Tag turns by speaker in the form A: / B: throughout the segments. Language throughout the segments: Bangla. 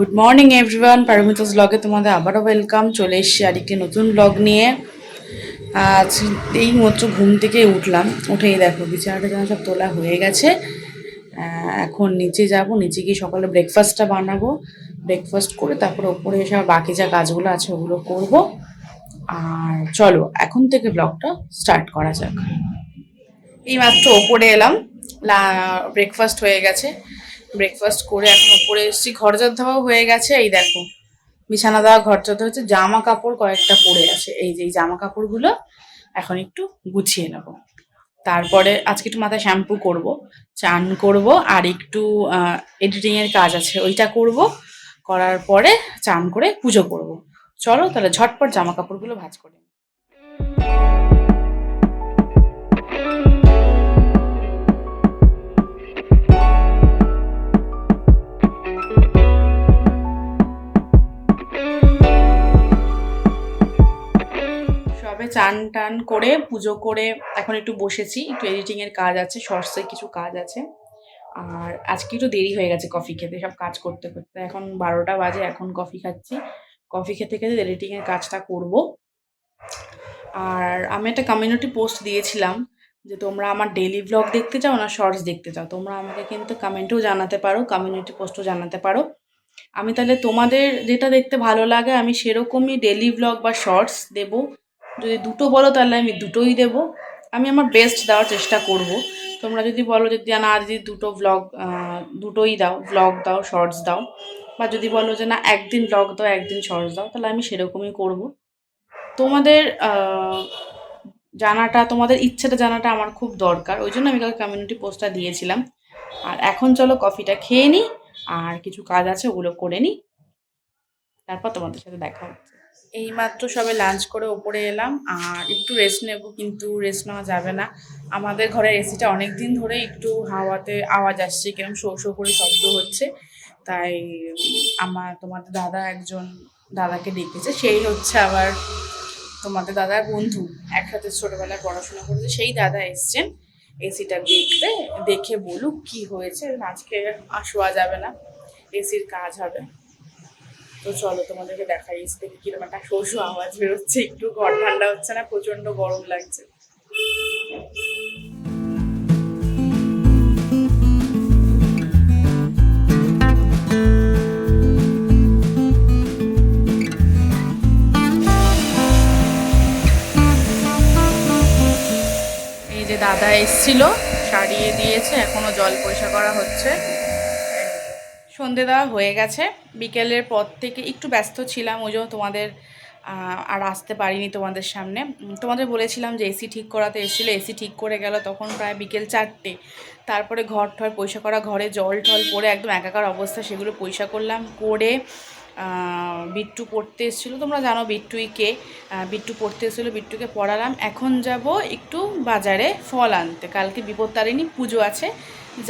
A: গুড মর্নিং এভরিওয়ান পারমিতাস ব্লগে তোমাদের আবারও ওয়েলকাম চলে এসেছি আরেকটি নতুন ব্লগ নিয়ে। আজ এই মাত্র ঘুম থেকে উঠলাম। উঠেই দেখো, বিছানাটা যেন সব তোলা হয়ে গেছে। এখন নিচে যাব। নিচে গিয়ে সকালে ব্রেকফাস্টটা বানাবো। ব্রেকফাস্ট করে তারপরে ওপরে এসে আবার বাকি যা কাজগুলো আছে ওগুলো করব। আর চলো, এখন থেকে ব্লগটা স্টার্ট করা যাক। এই মাত্র ওপরে এলাম। ব্রেকফাস্ট হয়ে গেছে। ব্রেকফাস্ট করে এখন উপরে এসেছি, ঘর ঝাড় হয়ে গেছে, এই দেখো। বিছানা দেওয়া, ঘর ঝাড় হচ্ছে, জামা কাপড় কয়েকটা পরে আছে। এই যে এই জামা কাপড়গুলো এখন একটু গুছিয়ে নেব। তারপরে আজকে একটু মাথায় শ্যাম্পু করব, চান করব, আর একটু এডিটিং এর কাজ আছে, ওইটা করব। করার পরে চান করে পুজো করব। চলো তাহলে ঝটপট জামা কাপড়গুলো ভাঁজ করে নিই। সবে চান টান করে পুজো করে এখন একটু বসেছি, একটু এডিটিং এর কাজ আছে শর্টসে কিছু কাজ আছে। আর আজকে একটু দেরি হয়ে গেছে কফি খেতে, সব কাজ করতে করতে। এখন বারোটা বাজে, এখন কফি খাচ্ছি। কফি খেতে খেতে এডিটিং এর কাজটা করব। আর আমি একটা কমিউনিটি পোস্ট দিয়েছিলাম যে তোমরা আমার ডেলি ব্লগ দেখতে চাও না শর্টস দেখতে চাও? তোমরা আমাকে কিন্তু কমেন্টেও জানাতে পারো কমিউনিটি পোস্টও জানাতে পারো। আমি তাহলে তোমাদের যেটা দেখতে ভালো লাগে, আমি সেরকমই ডেলি ব্লগ বা শর্টস দেবো। যদি দুটো বলো তাহলে আমি দুটোই দেব। আমি আমার বেস্ট দেওয়ার চেষ্টা করব। তোমরা যদি বলো যে, না যদি দুটো ব্লগ দুটোই দাও ব্লগ দাও শর্টস দাও। বা যদি বলো যে, না, একদিন ব্লগ দাও, একদিন শর্টস দাও, তাহলে আমি সেরকমই করব। তোমাদের জানাটা, তোমাদের ইচ্ছেটা জানাটা আমার খুব দরকার। ওই জন্য আমি কালকে কমিউনিটি পোস্টটা দিয়েছিলাম। আর এখন চলো কফিটা খেয়ে নিই আর কিছু কাজ আছে ওগুলো করে নিই তারপর তোমাদের সাথে দেখা হচ্ছে। এই মাত্র সবে লাঞ্চ করে ওপরে এলাম, আর একটু রেস্ট নেব, কিন্তু রেস্ট নেওয়া যাবে না। আমাদের ঘরের এসিটা অনেক দিন ধরে একটু হাওয়াতে আওয়াজ আসছে, কিরম শো শো করে শব্দ হচ্ছে। তাই আমার তোমাদের দাদা একজন দাদাকে ডেকেছে, সেই হচ্ছে আবার তোমাদের দাদার বন্ধু। একসাথে ছোটবেলায় পড়াশোনা করেছে, সেই দাদা এসছেন এসিটা দেখতে, দেখে বলুক কি হয়েছে, আজকে আর শোয়া যাবে না এসির কাজ হবে। তো চলো তোমাদেরকে দেখাই এসি থেকে কীরকম একটা শো শো আওয়াজ বেরোচ্ছে, একটু ঘর ঠান্ডা হচ্ছে না প্রচণ্ড গরম লাগছে। দাদা এসছিল, সারিয়ে দিয়েছে, এখনও জল পরিষ্কার করা হচ্ছে। সন্ধে দেওয়া হয়ে গেছে। বিকেলের পর থেকে একটু ব্যস্ত ছিলাম, ওই জন্য তোমাদের আর আসতে পারিনি তোমাদের সামনে। তোমাদের বলেছিলাম যে এসি ঠিক করাতে এসেছিল এসি ঠিক করে গেল তখন প্রায় বিকেল চারটে। তারপরে ঘর ঠর পয়সা করা, ঘরে জল টল পরে একদম একাকার অবস্থা, সেগুলো পয়সা করলাম, করে বিট্টু পড়তে এসেছিল। তোমরা জানো বিট্টুই কে? বিট্টু পড়তে এসেছিল, বিট্টুকে পড়ালাম। এখন যাব একটু বাজারে ফল আনতে। কালকে বিপত্তারিণী পুজো আছে।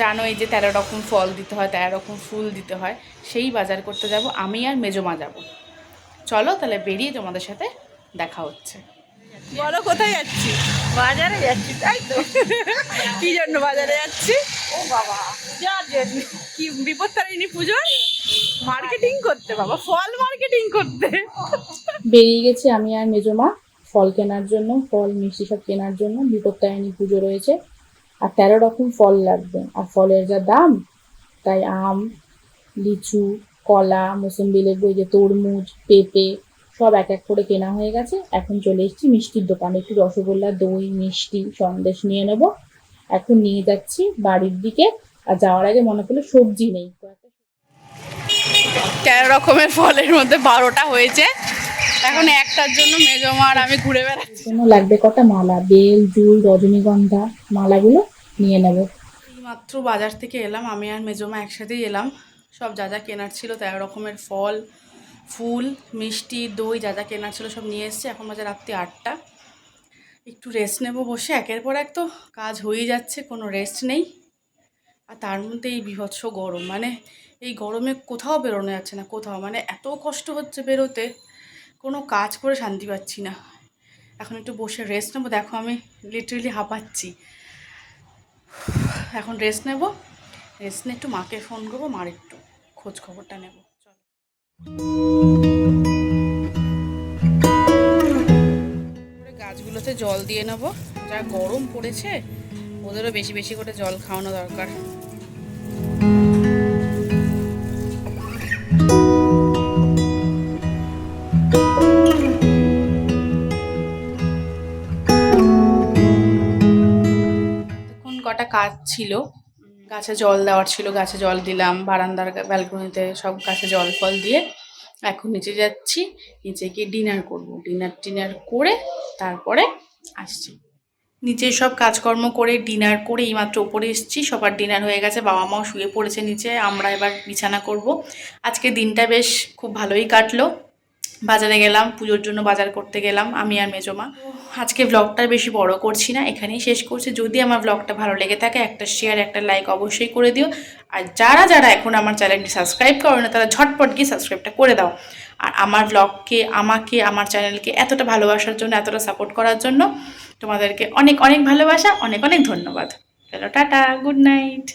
A: জানো এই যে তেরো রকম ফল দিতে হয় তেরো রকম ফুল দিতে হয় সেই বাজার করতে যাব আমি আর মেজমা যাব। চলো তাহলে বেরিয়ে তোমাদের সাথে দেখা হচ্ছে।
B: বলো কোথায় যাচ্ছি? বাজারে যাচ্ছি তাই তো। কি জন্য বাজারে যাচ্ছি? ও বাবা। কি বিপত্তারিণী পুজোর? মার্কেটিং করতে বাবা ফল মার্কেটিং করতে।
A: বেরিয়ে গেছি আমি আর মেজমা ফল কেনার জন্য ফল মিষ্টি সব কেনার জন্য বিপত্তারিণী পুজো রয়েছে। আর তেরো রকম ফল লাগবে। আর ফলের যা দাম, তাই আম, লিচু, কলা মোসম্বি লেবু যে তরমুজ, পেঁপে, সব এক এক করে কেনা হয়ে গেছে। এখন চলে এসেছি মিষ্টির দোকানে। একটু রসগোল্লা, দই, মিষ্টি সন্দেশ নিয়ে নেব। এখন নিয়ে যাচ্ছি বাড়ির দিকে। আর যাওয়ার আগে মনে করল সবজি নেই।
B: তেরো রকমের ফলের মধ্যে বারোটা হয়েছে। এখন একটার জন্য মেজমা আর আমি ঘুরে বেড়াচ্ছি।
A: জন্য লাগবে কটা মালা? বেল জুল রজনীগন্ধা মালাগুলো নিয়ে নেব। মাত্র বাজার থেকে এলাম আমি আর মেজমা একসাথেই এলাম। সব যা যা কেনার ছিল তেরো রকমের ফল ফুল মিষ্টি দই যা যা কেনার ছিল সব নিয়ে এসেছি। এখন বাজে রাত্রি আটটা। একটু রেস্ট নেব বসে। একের পর এক তো কাজ হয়েই যাচ্ছে কোনো রেস্ট নেই। আর তার মধ্যে এই বিভৎস গরম মানে এই গরমে কোথাও বেরোনো যাচ্ছে না কোথাও। মানে এত কষ্ট হচ্ছে বেরোতে। কোনো কাজ করে শান্তি পাচ্ছি না। এখন একটু বসে রেস্ট নেব। দেখো আমি লিটারেলি হাঁপাচ্ছি। এখন রেস্ট নেব। রেস্ট নিয়ে একটু মাকে ফোন করব, মার একটু খোঁজ খবরটা নেব। করে গাছগুলোতে জল দিয়ে নেব। যা গরম পড়েছে, ওদেরও বেশি বেশি করে জল খাওয়ানো দরকার। কাজ ছিল। গাছে জল দেওয়ার ছিল, গাছে জল দিলাম, বারান্দার ব্যালকনিতে সব গাছে জল ফল দিয়ে এখন নিচে যাচ্ছি, নিচে গিয়ে ডিনার করব। ডিনার টিনার করে তারপরে আসছি। নিচে সব কাজকর্ম করে ডিনার করে এইমাত্র ওপরে এসেছি, সবার ডিনার হয়ে গেছে বাবা মাও শুয়ে পড়েছে নিচে, আমরা এবার বিছানা করব। আজকে দিনটা বেশ খুব ভালোই কাটলো। বাজারে গেলাম, পুজোর জন্য বাজার করতে গেলাম, আমি আর মেজমা আজকে ব্লগটা বেশি বড় করছি না, এখানেই শেষ করছি। যদি আমার ব্লগটা ভালো লেগে থাকে, একটা শেয়ার একটা লাইক অবশ্যই করে দিও। আর যারা যারা এখন আমার চ্যানেলটি সাবস্ক্রাইব করো না, তারা ঝটপট গিয়ে সাবস্ক্রাইবটা করে দাও। আর আমার ব্লগকে আমাকে, আমার চ্যানেলকে এতটা ভালোবাসার জন্য, এতটা সাপোর্ট করার জন্য তোমাদেরকে অনেক অনেক ভালোবাসা, অনেক অনেক ধন্যবাদ। চলো, টাটা গুড নাইট